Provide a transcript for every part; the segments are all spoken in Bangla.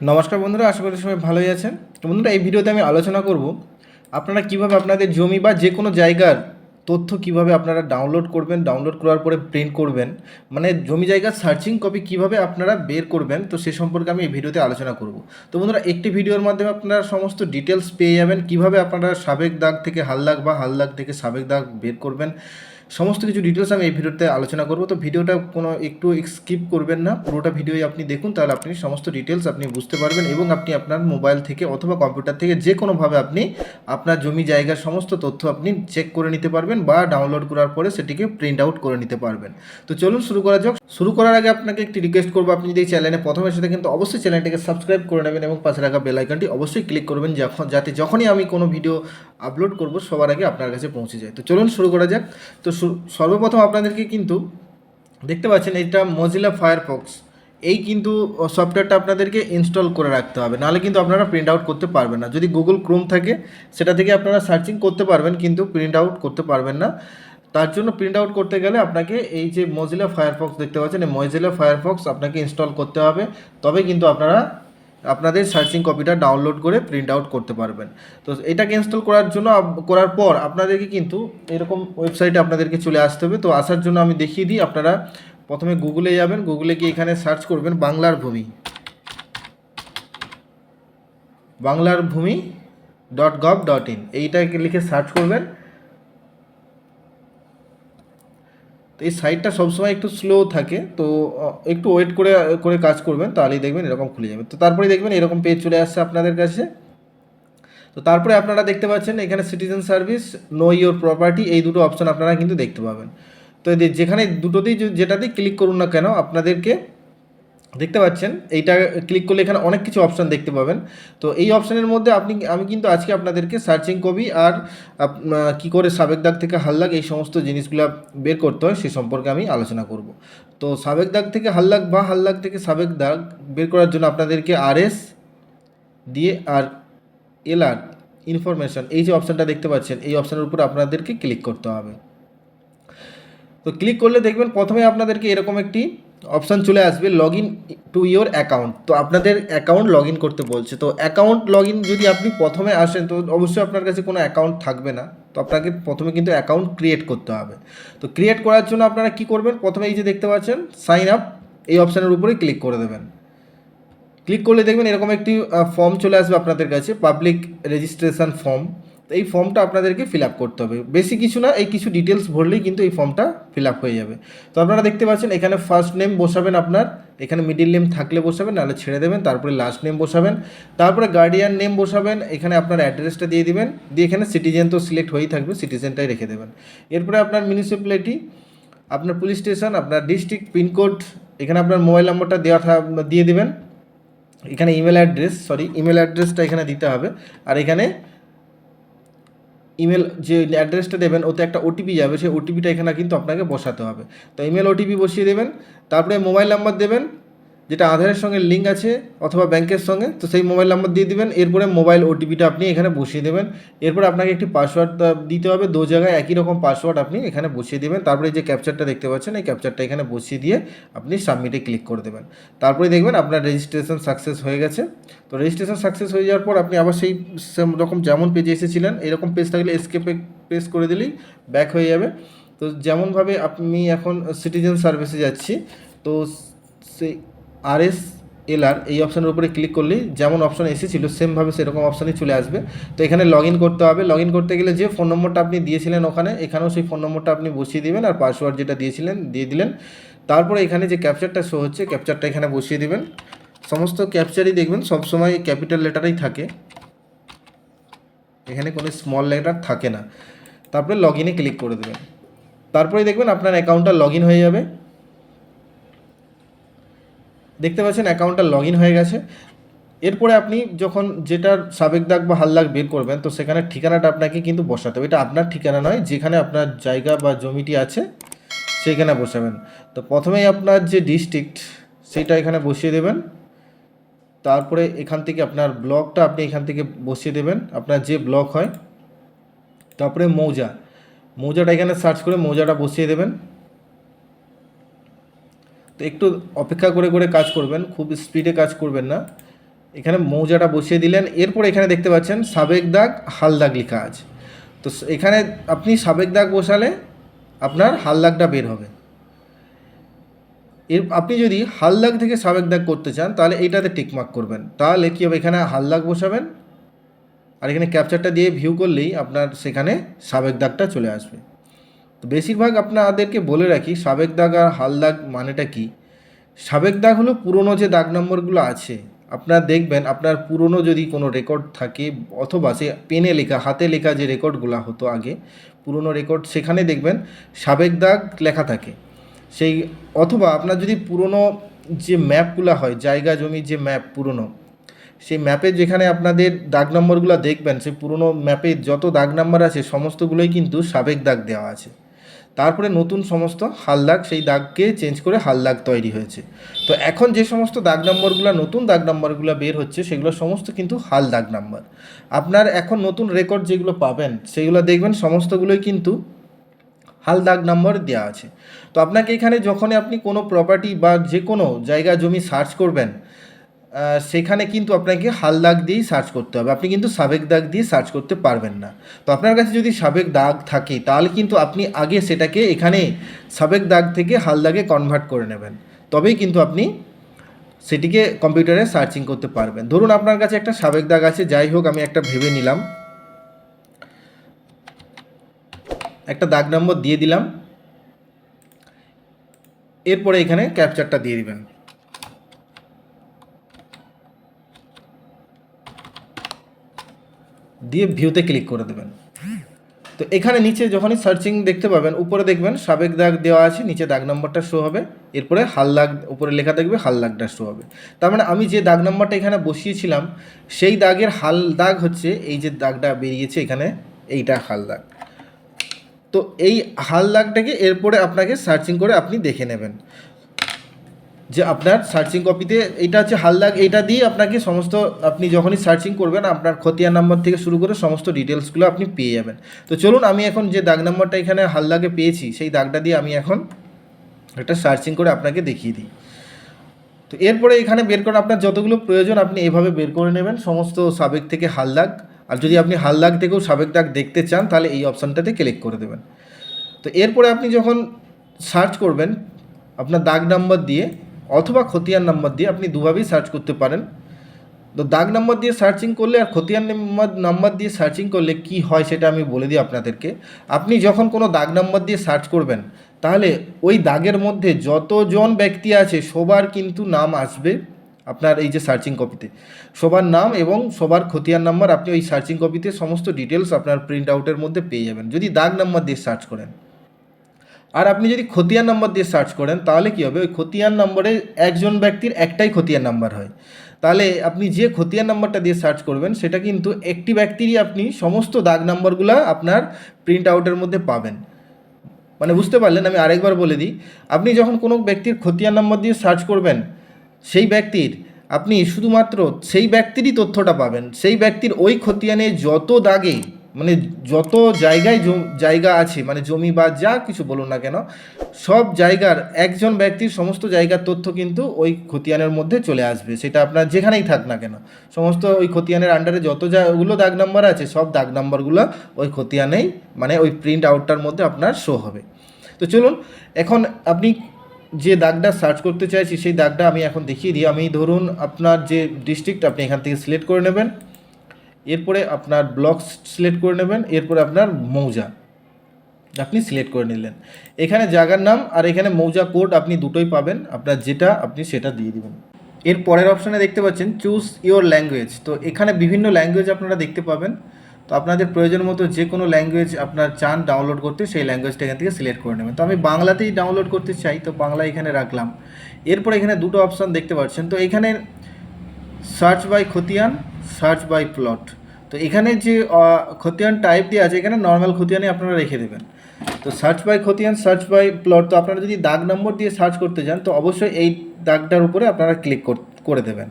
নমস্কার বন্ধুরা, আশা করি সবাই ভালোই আছেন। তো বন্ধুরা, এই ভিডিওতে আমি আলোচনা করব আপনারা কীভাবে আপনাদের জমি বা যে কোনো জায়গার তথ্য কীভাবে আপনারা ডাউনলোড করবেন ডাউনলোড করার পরে প্রিন্ট করবেন মানে জমি জায়গার সার্চিং কপি কীভাবে আপনারা বের করবেন, তো সে সম্পর্কে আমি এই ভিডিওতে আলোচনা করব। তো বন্ধুরা, একটি ভিডিওর মাধ্যমে আপনারা সমস্ত ডিটেলস পেয়ে যাবেন, কীভাবে আপনারা সাবেক দাগ থেকে হালদাগ বা হালদাগ থেকে সাবেক দাগ বের করবেন সমস্ত কিছু ডিটেলস আমি এই ভিডিওতে আলোচনা করব। তো ভিডিওটা কোনো একটু স্কিপ করবেন না। পুরোটা ভিডিওই আপনি দেখুন, তাহলে আপনি সমস্ত ডিটেলস আপনি বুঝতে পারবেন এবং আপনি আপনার মোবাইল থেকে অথবা কম্পিউটার থেকে যে কোনোভাবে আপনি আপনার জমি জায়গার সমস্ত তথ্য আপনি চেক করে নিতে পারবেন বা ডাউনলোড করার পরে সেটিকে প্রিন্ট আউট করে নিতে পারবেন। তো চলুন শুরু করা যাক। শুরু করার আগে আপনাকে একটি রিকোয়েস্ট করব। আপনি যদি চ্যানেলে প্রথম এসে কিন্তু অবশ্যই চ্যানেলটিকে সাবস্ক্রাইব করে নেবেন এবং পাশে রাখা বেল আইকনটি অবশ্যই ক্লিক করবেন। যখন যাতে যখনই আমি কোনো ভিডিও আপলোড করব, সবার আগে আপনার কাছে পৌঁছে যায়। তো চলুন শুরু করা যাক। তো সর্বপ্রথম আপনাদেরকে কিন্তু দেখতে পাচ্ছেন এটা মজিলা ফায়ারফক্স এই কিন্তু সফটওয়্যারটা আপনাদেরকে ইনস্টল করে রাখতে হবে। নাহলে কিন্তু আপনারা প্রিন্ট আউট করতে পারবেন না। যদি গুগল ক্রোম থাকে, সেটা থেকে আপনারা সার্চিং করতে পারবেন, কিন্তু প্রিন্ট আউট করতে পারবেন না। তার জন্য প্রিন্ট আউট করতে গেলে আপনাকে এই যে মজিলা ফায়ারফক্স দেখতে পাচ্ছেন, এই মজিলা ফায়ারফক্স আপনাকে ইনস্টল করতে হবে। তবে কিন্তু আপনারা আপনাদের সার্চিং কপিটা ডাউনলোড করে প্রিন্ট আউট করতে পারবেন। তো এটাকে ইনস্টল করার জন্য করার পর আপনাদেরকে কিন্তু এরকম ওয়েবসাইটে আপনাদেরকে চলে আসতে হবে। তো আসার জন্য আমি দেখিয়ে দিই, আপনারা প্রথমে গুগলে যাবেন। গুগলে গিয়ে এখানে সার্চ করবেন বাংলার ভূমি। বাংলার ভূমি ডট গভ ডট ইন এইটাকে লিখে সার্চ করবেন। তো এই সাইডটা সবসময় একটু স্লো থাকে, তো একটু ওয়েট করে করে কাজ করবেন, তাহলেই দেখবেন এরকম খুলে যাবে। তো তারপরে দেখবেন এরকম পেজ চলে আসছে আপনাদের কাছে। তো তারপরে আপনারা দেখতে পাচ্ছেন এখানে citizen service know your property এই দুটো অপশান আপনারা কিন্তু দেখতে পাবেন। তো যেখানে দুটোতেই যেটাতেই ক্লিক করুন না কেন, আপনাদেরকে দেখতে পাচ্ছেন, এইটা ক্লিক করলে এখানে অনেক কিছু অপশান দেখতে পাবেন। তো এই অপশানের মধ্যে আপনি, আমি কিন্তু আজকে আপনাদেরকে সার্চিং কবি আর কি করে সাবেক দাগ থেকে হাল্লাগ এই সমস্ত জিনিসগুলো বের করতে হয়, সে সম্পর্কে আমি আলোচনা করব। তো সাবেক দাগ থেকে হাল্লাগ বা হাল্লাগ থেকে সাবেক দাগ বের করার জন্য আপনাদেরকে আরএস দিয়ে আর এলআর ইনফরমেশন এই যে অপশানটা দেখতে পাচ্ছেন, এই অপশানের উপর আপনাদেরকে ক্লিক করতে হবে। তো ক্লিক করলে দেখবেন প্রথমে আপনাদেরকে এরকম একটি অপশান চলে আসবে log in to your account তো আপনাদের অ্যাকাউন্ট লগ ইন করতে বলছে। তো অ্যাকাউন্ট লগ ইন যদি আপনি প্রথমে আসেন, তো অবশ্যই আপনার কাছে কোনো অ্যাকাউন্ট থাকবে না। তো আপনাকে প্রথমে কিন্তু অ্যাকাউন্ট ক্রিয়েট করতে হবে। তো ক্রিয়েট করার জন্য আপনারা কি করবেন? প্রথমে এই যে দেখতে পাচ্ছেন সাইন আপ এই অপশানের উপরে ক্লিক করে দেবেন। ক্লিক করলে দেখবেন এরকম একটি ফর্ম চলে আসবে আপনাদের কাছে পাবলিক রেজিস্ট্রেশন ফর্ম তো এই ফর্মটা আপনাদেরকে ফিল আপ করতে হবে। বেশি কিছু না, এই কিছু ডিটেলস ভরলেই কিন্তু এই ফর্মটা ফিল আপ হয়ে যাবে। তো আপনারা দেখতে পাচ্ছেন, এখানে ফার্স্ট নেম বসাবেন আপনার, এখানে মিডিল নেম থাকলে বসাবেন, নাহলে ছেড়ে দেবেন, তারপরে লাস্ট নেম বসাবেন, তারপরে গার্ডিয়ান নেম বসাবেন, এখানে আপনার অ্যাড্রেসটা দিয়ে দিবেন, দিয়ে এখানে সিটিজেন তো সিলেক্ট হয়েই থাকবে সিটিজেনটাই রেখে দেবেন। এরপরে আপনার মিউনিসিপ্যালিটি আপনার পুলিশ স্টেশন আপনার ডিস্ট্রিক্ট পিনকোড এখানে আপনার মোবাইল নম্বরটা দেওয়া দিয়ে দিবেন। এখানে ইমেল অ্যাড্রেস সরি ইমেল অ্যাড্রেসটা এখানে দিতে হবে। আর এখানে ইমেল যে অ্যাড্রেসটা দেবেন, ওতে একটা ওটিপি যাবে, সেই ওটিপিটা এখানে কিন্তু আপনাকে বসাতে হবে। তো ইমেল ওটিপি বসিয়ে দেবেন, তারপরে মোবাইল নাম্বার দেবেন যেটা আধারের সঙ্গে লিঙ্ক আছে অথবা ব্যাংকের সঙ্গে, তো সেই মোবাইল নাম্বার দিয়ে দিবেন। এরপরে মোবাইল ওটিপিটা আপনি এখানে বসিয়ে দেবেন। এরপরে আপনাকে একটি পাসওয়ার্ড দিতে হবে। দু জায়গায় একই রকম পাসওয়ার্ড আপনি এখানে বসিয়ে দেবেন। তারপরে যে ক্যাপচারটা দেখতে পাচ্ছেন, এই ক্যাপচারটা এখানে বসিয়ে দিয়ে আপনি সাবমিটে ক্লিক করে দেবেন। তারপরে দেখবেন আপনার রেজিস্ট্রেশন সাকসেস হয়ে গেছে। তো রেজিস্ট্রেশন সাকসেস হয়ে যাওয়ার পর আপনি আবার সেই সেম রকম যেমন পেজে এসেছিলেন, এরকম পেজ থাকলে এসকেপে প্রেস করে দিলেই ব্যাক হয়ে যাবে। তো যেমনভাবে আপনি এখন সিটিজেন সার্ভিসে যাচ্ছি, তো সেই আরএস এলআর এই অপশানের উপরে ক্লিক করলেই যেমন অপশন এসেছিল সেমভাবে সেরকম অপশানই চলে আসবে। তো এখানে লগ করতে হবে। লগ করতে গেলে যে ফোন নম্বরটা আপনি দিয়েছিলেন ওখানে, এখানেও সেই ফোন নম্বরটা আপনি বসিয়ে দিবেন আর পাসওয়ার্ড যেটা দিয়েছিলেন, দিয়ে দিলেন। তারপরে এখানে যে ক্যাপচারটা শো হচ্ছে ক্যাপচারটা এখানে বসিয়ে দেবেন। সমস্ত ক্যাপচারই দেখবেন সবসময় ক্যাপিটাল লেটারই থাকে। এখানে কোনো স্মল লেটার থাকে না। তারপরে লগ ক্লিক করে দেবেন। তারপরে দেখবেন আপনার অ্যাকাউন্টটা লগ হয়ে যাবে। দেখতে পাচ্ছেন অ্যাকাউন্টটা লগ হয়ে গেছে। এরপরে আপনি যখন যেটার সাবেক দাগ বা হাল দাগ বের করবেন, তো সেখানে ঠিকানাটা আপনাকে কিন্তু বসাতে হবে। এটা আপনার ঠিকানা নয়, যেখানে আপনার জায়গা বা জমিটি আছে, সেইখানে বসাবেন। তো প্রথমেই আপনার যে ডিস্ট্রিক্ট, সেটা এখানে বসিয়ে দেবেন। তারপরে এখান থেকে আপনার ব্লকটা আপনি এখান থেকে বসিয়ে দেবেন। আপনার যে ব্লক হয়। তারপরে মৌজা। মৌজাটা এখানে সার্চ করে মৌজাটা বসিয়ে দেবেন। তো একটু অপেক্ষা করে করে কাজ করবেন, খুব স্পিডে কাজ করবেন না। এখানে মৌজাটা বসিয়ে দিলেন, এরপর এখানে দেখতে পাচ্ছেন সাবেক দাগ, হাল দাগ লেখা আছে। তো এখানে আপনি সাবেক দাগ বসালে আপনার হাল দাগটা বের হবে। এর, আপনি যদি হাল দাগ থেকে সাবেক দাগ করতে চান, তাহলে এইটাতে টিকমার্ক করবেন। তাহলে কী হবে? এখানে হাল দাগ বসাবেন, আর এখানে ক্যাপচারটা দিয়ে ভিউ করলেই আপনার সেখানে সাবেক দাগটা চলে আসবে। তো বেশিরভাগ আপনাদেরকে বলে রাখি, সাবেক দাগ আর হাল দাগ মানেটা কি? সাবেক দাগ হলো পুরনো যে দাগ নম্বরগুলো আছে, আপনার দেখবেন আপনার পুরনো যদি কোনো রেকর্ড থাকে, অথবা সে পেনে লেখা, হাতে লেখা যে রেকর্ডগুলো হতো আগে, পুরনো রেকর্ড, সেখানে দেখবেন সাবেক দাগ লেখা থাকে। সেই, অথবা আপনার যদি পুরনো যে ম্যাপগুলো হয়, জায়গা জমির যে ম্যাপ পুরনো, সেই ম্যাপে যেখানে আপনাদের দাগ নম্বরগুলো দেখবেন, সেই পুরনো ম্যাপে যত দাগ নাম্বার আছে, সমস্তগুলোই কিন্তু সাবেক দাগ দেওয়া আছে। তারপরে নতুন সমস্ত হাল দাগ, সেই দাগকে চেঞ্জ করে হাল দাগ তৈরি হয়েছে। তো এখন যে সমস্ত দাগ নম্বরগুলো, নতুন দাগ নম্বরগুলো বের হচ্ছে, সেগুলো সমস্ত কিন্তু হাল দাগ নাম্বার। আপনার এখন নতুন রেকর্ড যেগুলো পাবেন, সেগুলো দেখবেন সমস্তগুলোই কিন্তু হাল দাগ নম্বর দেওয়া আছে। তো আপনাকে এখানে যখনই আপনি কোনো প্রপার্টি বা যে কোনো জায়গা জমি সার্চ করবেন সেখানে কিন্তু আপনাকে হাল দাগ দিয়েই সার্চ করতে হবে। আপনি কিন্তু সাবেক দাগ দিয়ে সার্চ করতে পারবেন না। তো আপনার কাছে যদি সাবেক দাগ থাকে, তাহলে কিন্তু আপনি আগে সেটাকে এখানে সাবেক দাগ থেকে হাল দাগে কনভার্ট করে নেবেন। তবেই কিন্তু আপনি সেটিকে কম্পিউটারে সার্চিং করতে পারবেন। ধরুন আপনার কাছে একটা সাবেক দাগ আছে, যাই হোক আমি একটা ভেবে নিলাম। একটা দাগ নম্বর দিয়ে দিলাম। এরপরে এখানে ক্যাপচারটা দিয়ে দিবেন। দিয়ে ভিউতে ক্লিক করে দেবেন। তো এখানে নিচে যখনই সার্চিং দেখতে পাবেন, উপরে দেখবেন সাবেক দাগ দেওয়া আছে, নিচে দাগ নম্বরটা শো হবে, এরপরে হাল দাগ, উপরে লেখা থাকবে হাল দাগটা শো হবে। তার মানে আমি যে দাগ নম্বরটা এখানে বসিয়েছিলাম, সেই দাগের হাল দাগ হচ্ছে এই যে দাগটা বেরিয়েছে এখানে, এইটা হাল দাগ। তো এই হাল দাগটাকে এরপরে আপনাকে সার্চিং করে আপনি দেখে নেবেন। যে আপনার সার্চিং কপিতে এটা হচ্ছে হালদাগ এইটা দিয়ে আপনাকে সমস্ত, আপনি যখনই সার্চিং করবেন, আপনার খতিয়ান নাম্বার থেকে শুরু করে সমস্ত ডিটেলসগুলো আপনি পেয়ে যাবেন। তো চলুন, আমি এখন যে দাগ নাম্বারটা এখানে হালদাগে পেয়েছি, সেই দাগটা দিয়ে আমি এখন একটা সার্চিং করে আপনাকে দেখিয়ে দিই। তো এরপরে এখানে বের করা আপনার যতগুলো প্রয়োজন, আপনি এভাবে বের করে নেবেন, সমস্ত সাবেক থেকে হালদাগ। আর যদি আপনি হালদাগ থেকেও সাবেক দাগ দেখতে চান, তাহলে এই অপশানটাতে ক্লিক করে দেবেন। তো এরপরে আপনি যখন সার্চ করবেন, আপনার দাগ নাম্বার দিয়ে অথবা খতিয়ান নাম্বার দিয়ে আপনি দুভাবেই সার্চ করতে পারেন। তো দাগ নাম্বার দিয়ে সার্চিং করলে আর খতিয়ান নাম্বার নাম্বার দিয়ে সার্চিং করলে কি হয় সেটা আমি বলে দিই আপনাদেরকে। আপনি যখন কোনো দাগ নাম্বার দিয়ে সার্চ করবেন, তাহলে ওই দাগের মধ্যে যতজন ব্যক্তি আছে, সবার কিন্তু নাম আসবে আপনার এই যে সার্চিং কপিতে সবার নাম এবং সবার খতিয়ান নাম্বার আপনি ওই সার্চিং কপিতে সমস্ত ডিটেলস আপনার প্রিন্ট আউটের মধ্যে পেয়ে যাবেন। যদি দাগ নাম্বার দিয়ে সার্চ করেন। আর আপনি যদি খতিয়ান নাম্বার দিয়ে সার্চ করেন, তাহলে কী হবে? ওই খতিয়ান নম্বরে একজন ব্যক্তির একটাই খতিয়ান নাম্বার হয়। তাহলে আপনি যে খতিয়ান নাম্বারটা দিয়ে সার্চ করবেন, সেটা কিন্তু একটি ব্যক্তিরই আপনি সমস্ত দাগ নাম্বারগুলো আপনার প্রিন্ট আউটের মধ্যে পাবেন। মানে বুঝতে পারলেন? আমি আরেকবার বলে দিই, আপনি যখন কোনো ব্যক্তির খতিয়ান নাম্বার দিয়ে সার্চ করবেন, সেই ব্যক্তির আপনি শুধুমাত্র সেই ব্যক্তিরই তথ্যটা পাবেন। সেই ব্যক্তির ওই খতিয়ানে যত দাগে মানে যত জায়গায় জায়গা আছে মানে জমি বা যা কিছু বলুন না কেন, সব জায়গার একজন ব্যক্তির সমস্ত জায়গার তথ্য কিন্তু ওই খতিয়ানের মধ্যে চলে আসবে। সেটা আপনার যেখানেই থাক না কেন। সমস্ত ওই খতিয়ানের আন্ডারে যত জায়গাগুলো দাগ নাম্বার আছে, সব দাগ নাম্বারগুলো ওই খতিয়ানেই মানে ওই প্রিন্ট আউটটার মধ্যে আপনার শো হবে। তো চলুন, এখন আপনি যে দাগটা সার্চ করতে চাইছি, সেই দাগটা আমি এখন দেখিয়ে দিই। আমি ধরুন আপনার যে ডিস্ট্রিক্ট আপনি এখান থেকে সিলেক্ট করে নেবেন। এরপরে আপনার ব্লক সিলেক্ট করে নেবেন, এরপরে আপনার মৌজা। আপনি সিলেক্ট করে নিলেন। এখানে জায়গার নাম আর এখানে মৌজা কোড আপনি দুটোই পাবেন। আপনার যেটা, আপনি সেটা দিয়ে দেবেন। এর পরের অপশানে দেখতে পাচ্ছেন চুজ ইওর ল্যাঙ্গুয়েজ তো এখানে বিভিন্ন ল্যাঙ্গুয়েজ আপনারা দেখতে পাবেন। তো আপনাদের প্রয়োজন মতো যে কোনো ল্যাঙ্গুয়েজ আপনার চান ডাউনলোড করতে, সেই ল্যাঙ্গুয়েজটা এখান থেকে সিলেক্ট করে নেবেন। তো আমি বাংলাতেই ডাউনলোড করতে চাই, তো বাংলা এখানে রাখলাম। এরপর এখানে দুটো অপশান দেখতে পাচ্ছেন। তো এখানে সার্চ বাই খতিয়ান সার্চ বাই প্লট তো এখানে যে খতিয়ান টাইপ দিয়ে আছে, এখানে নর্মাল খতিয়ানে আপনারা রেখে দেবেন। তো সার্চ বাই খতিয়ান সার্চ বাই প্লট তো আপনারা যদি দাগ নম্বর দিয়ে সার্চ করতে চান তো অবশ্যই এই দাগটার উপরে আপনারা ক্লিক করে দেবেন।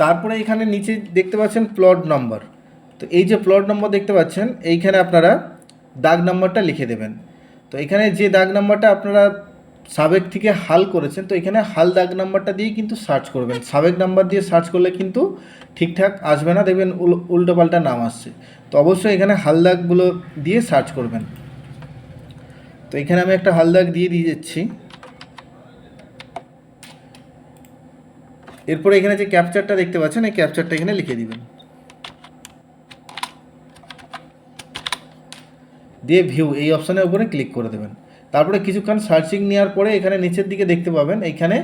তারপরে এখানে নিচে দেখতে পাচ্ছেন প্লট নম্বর তো এই যে প্লট নম্বর দেখতে পাচ্ছেন, এইখানে আপনারা দাগ নম্বরটা লিখে দেবেন। তো এখানে যে দাগ নম্বরটা আপনারা সাবেক থেকে হাল করেছেন, তো এখানে হাল দাগ নাম্বারটা দিয়ে কিন্তু সার্চ করবেন। সাবেক নাম্বার দিয়ে সার্চ করলে কিন্তু ঠিকঠাক আসবে না, দেখবেন উল- উল্টোপাল্টা নাম আসছে। তো অবশ্যই এখানে হাল দাগগুলো দিয়ে সার্চ করবেন। তো এখানে আমি একটা হাল দাগ দিয়ে দিয়ে যাচ্ছি। এরপরে এখানে যে ক্যাপচারটা দেখতে পাচ্ছেন, এই ক্যাপচারটা এখানে লিখে দিবেন। দিয়ে ভিউ এই অপশানের উপরে ক্লিক করে দেবেন। তারপরে কিছুক্ষণ সার্চিং নেওয়ার পরে এখানে নিচের দিকে দেখতে পাবেন এইখানে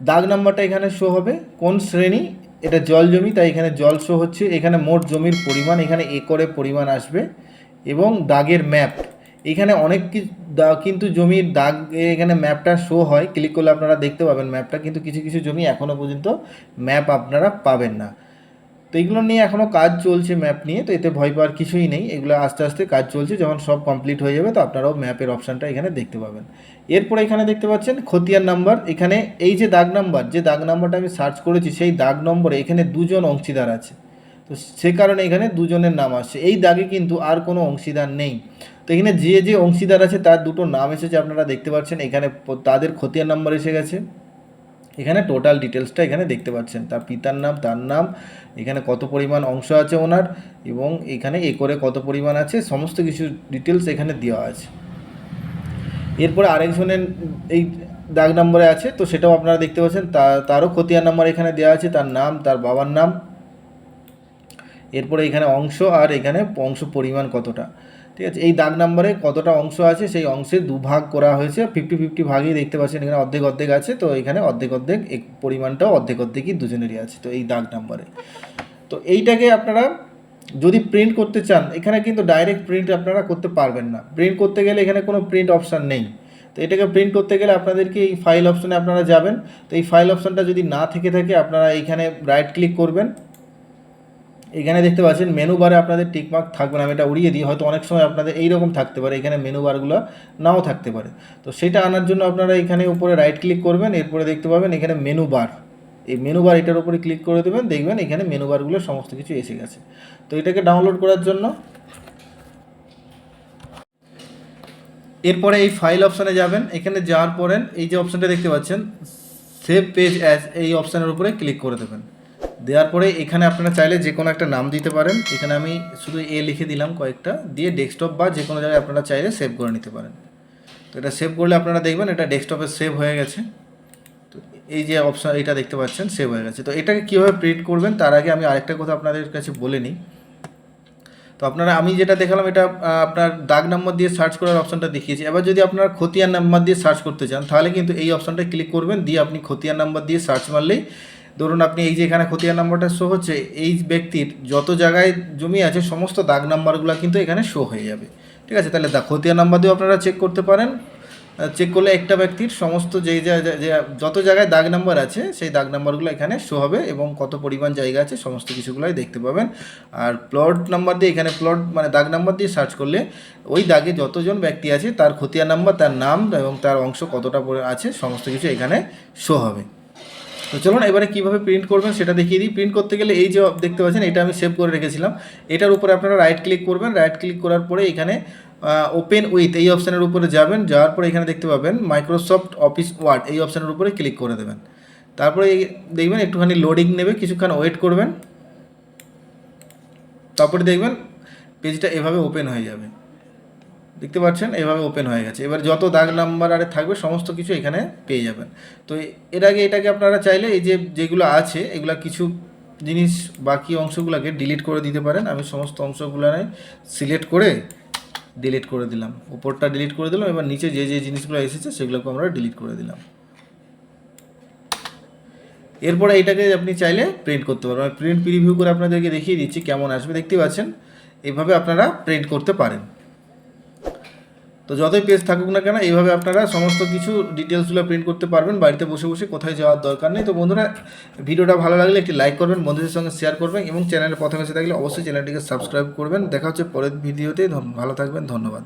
দাগ নাম্বারটা এখানে শো হবে, কোন শ্রেণি? এটা জল জমি, তাই এখানে জল শো হচ্ছে, এখানে মোট জমির পরিমাণ, এখানে একরে পরিমাণ আসবে, এবং দাগের ম্যাপ এখানে অনেক কিন্তু জমির দাগ, এখানে ম্যাপটা শো হয় ক্লিক করলে আপনারা দেখতে পাবেন ম্যাপটা কিন্তু কিছু কিছু জমি এখনও পর্যন্ত ম্যাপ আপনারা পাবেন না। তো এগুলো নিয়ে এখনও কাজ চলছে ম্যাপ নিয়ে, তো এতে ভয় পাওয়ার কিছুই নেই। এগুলো আস্তে আস্তে কাজ চলছে, যখন সব কমপ্লিট হয়ে যাবে, তো আপনারাও ম্যাপের অপশানটা এখানে দেখতে পাবেন। এরপরে এখানে দেখতে পাচ্ছেন খতিয়ান নাম্বার এখানে এই যে দাগ নাম্বার যে দাগ নাম্বারটা আমি সার্চ করেছি, সেই দাগ নম্বরে এখানে দুজন অংশীদার আছে। তো সে কারণে এখানে দুজনের নাম আসছে। এই দাগে কিন্তু আর কোনো অংশীদার নেই। তো এখানে যে যে অংশীদার আছে, তার দুটো নাম এসেছে, আপনারা দেখতে পাচ্ছেন। এখানে তাদের খতিয়ান নাম্বার এসে গেছে। এখানে টোটাল ডিটেলসটা এখানে দেখতে পাচ্ছেন। তার পিতার নাম, তার নাম, এখানে কত পরিমাণ অংশ আছে ওনার এবং এখানে একরে কত পরিমাণ আছে, সমস্ত কিছু ডিটেলস এখানে দেওয়া আছে। এরপরে আরেকজনের এই দাগ নম্বরে আছে, তো সেটাও আপনারা দেখতে পাচ্ছেন। তারও খতিয়ান নাম্বার এখানে দেওয়া আছে, তার নাম, তার বাবার নাম। এরপরে এখানে অংশ আর এখানে অংশ পরিমাণ কতটা। ঠিক আছে? এই দাগ নাম্বারে কতটা অংশ আছে সেই অংশের দুভাগ করা হয়েছে। ফিফটি ফিফটি ভাগই দেখতে পাচ্ছেন এখানে অর্ধেক অর্ধেক আছে। তো এখানে অর্ধেক অর্ধেক পরিমাণটাও অর্ধেক অর্ধেকই দুজনেরই আছে তো এই দাগ নাম্বারে। তো এইটাকে আপনারা যদি প্রিন্ট করতে চান, এখানে কিন্তু ডাইরেক্ট প্রিন্ট আপনারা করতে পারবেন না। প্রিন্ট করতে গেলে এখানে কোনো প্রিন্ট অপশান নেই। তো এটাকে প্রিন্ট করতে গেলে আপনাদেরকে এই ফাইল অপশানে আপনারা যাবেন। তো এই ফাইল অপশানটা যদি না থেকে থাকে, আপনারা এইখানে রাইট ক্লিক করবেন। এখানে দেখতে পাচ্ছেন মেনু বারে আপনাদের টিকমার্ক থাকবে না, আমি এটা উড়িয়ে দিই, হয়তো অনেক সময় আপনাদের এইরকম থাকতে পারে, এখানে মেনু বারগুলো নাও থাকতে পারে। তো সেটা আনার জন্য আপনারা এখানে উপরে রাইট ক্লিক করবেন, এরপরে দেখতে পাবেন এখানে মেনু বার এই মেনু বার এটার উপরে ক্লিক করে দেবেন, দেখবেন এখানে মেনু বারগুলো সমস্ত কিছু এসে গেছে। তো এটাকে ডাউনলোড করার জন্য এরপরে এই ফাইল অপশানে যাবেন, এখানে যাওয়ার পরে এই যে অপশানটা দেখতে পাচ্ছেন সেভ পেজ অ্যাজ এই অপশানের উপরে ক্লিক করে দেবেন। দেওয়ার পরে এখানে আপনারা চাইলে যে কোনো একটা নাম দিতে পারেন। এখানে আমি শুধু এ লিখে দিলাম কয়েকটা, দিয়ে ডেস্কটপ বা যে কোনো জায়গায় আপনারা চাইলে সেভ করে নিতে পারেন। তো এটা সেভ করলে আপনারা দেখবেন এটা ডেস্কটপে সেভ হয়ে গেছে। তো এই যে অপশান এটা দেখতে পাচ্ছেন সেভ হয়ে গেছে। তো এটাকে কীভাবে প্রিন্ট করবেন, তার আগে আমি আরেকটা কথা আপনাদের কাছে বলে নিই। তো আপনারা, আমি যেটা দেখালাম, এটা আপনার দাগ নাম্বার দিয়ে সার্চ করার অপশানটা দেখিয়েছি। এবার যদি আপনারা খতিয়ান নাম্বার দিয়ে সার্চ করতে চান, তাহলে কিন্তু এই অপশানটা ক্লিক করবেন, দিয়ে আপনি খতিয়ান নাম্বার দিয়ে সার্চ মারলেই ধরুন আপনি এই যে এখানে খতিয়ান নাম্বারটা শো হচ্ছে, এই ব্যক্তির যত জায়গায় জমি আছে, সমস্ত দাগ নাম্বারগুলো কিন্তু এখানে শো হয়ে যাবে। ঠিক আছে? তাহলে দা খতিয়ান নাম্বার দিয়েও আপনারা চেক করতে পারেন। চেক করলে একটা ব্যক্তির সমস্ত যা- যত জায়গায় দাগ নাম্বার আছে, সেই দাগ নাম্বারগুলো এখানে শো হবে এবং কত পরিমাণ জায়গা আছে, সমস্ত কিছুগুলোই দেখতে পাবেন। আর প্লট নাম্বার দিয়ে এখানে প্লট মানে দাগ নাম্বার দিয়ে সার্চ করলে ওই দাগে যতজন ব্যক্তি আছে, তার খতিয়ান নাম্বার, তার নাম এবং তার অংশ কতটা আছে, সমস্ত কিছু এখানে শো হবে। তো চলুন এবারে কীভাবে প্রিন্ট করবেন সেটা দেখিয়ে দিই। প্রিন্ট করতে গেলে এই যে দেখতে পাচ্ছেন, এটা আমি সেভ করে রেখেছিলাম। এটার উপরে আপনারা রাইট ক্লিক করবেন। রাইট ক্লিক করার পরে এখানে ওপেন উইথ এই অপশানের উপরে যাবেন। যাওয়ার পরে এখানে দেখতে পাবেন মাইক্রোসফট অফিস ওয়ার্ড এই অপশানের উপরে ক্লিক করে দেবেন। তারপরে দেখবেন একটুখানি লোডিং নেবে, কিছুক্ষণ ওয়েট করবেন। তারপরে দেখবেন পেজটা এভাবে ওপেন হয়ে যাবে। দেখতে পাচ্ছেন, এভাবে ওপেন হয়ে গেছে। এবার যত দাগ নাম্বার আরে থাকবে, সমস্ত কিছু এখানে পেয়ে যাবেন। তো এর আগে এটাকে আপনারা চাইলে এই যে যেগুলো আছে, এগুলো কিছু জিনিস, বাকি অংশগুলোকে ডিলিট করে দিতে পারেন। আমি সমস্ত অংশগুলো সিলেক্ট করে ডিলিট করে দিলাম। উপরটা ডিলিট করে দিলাম, এবার নিচে যে যে জিনিসগুলো এসেছে, সেগুলোকে আমরা ডিলিট করে দিলাম। এরপরে এটাকে আপনি চাইলে প্রিন্ট করতে পারবেন। আমি প্রিন্ট প্রিভিউ করে আপনাদেরকে দেখিয়ে দিচ্ছি কেমন আসবে। দেখতে পাচ্ছেন? এভাবে আপনারা প্রিন্ট করতে পারেন। তো যতই পেজ থাকুক না কেন, এইভাবে আপনারা সমস্ত কিছু ডিটেলসগুলো প্রিন্ট করতে পারবেন, বাড়িতে বসে বসে কোথায় যাওয়ার দরকার নেই। তো বন্ধুরা, ভিডিওটা ভালো লাগলে একটি লাইক করবেন, বন্ধুদের সঙ্গে শেয়ার করবেন এবং চ্যানেলে প্রথমে এসে থাকলে অবশ্যই চ্যানেলটিকে সাবস্ক্রাইব করবেন। দেখা হচ্ছে পরের ভিডিওতে। ভালো থাকবেন, ধন্যবাদ।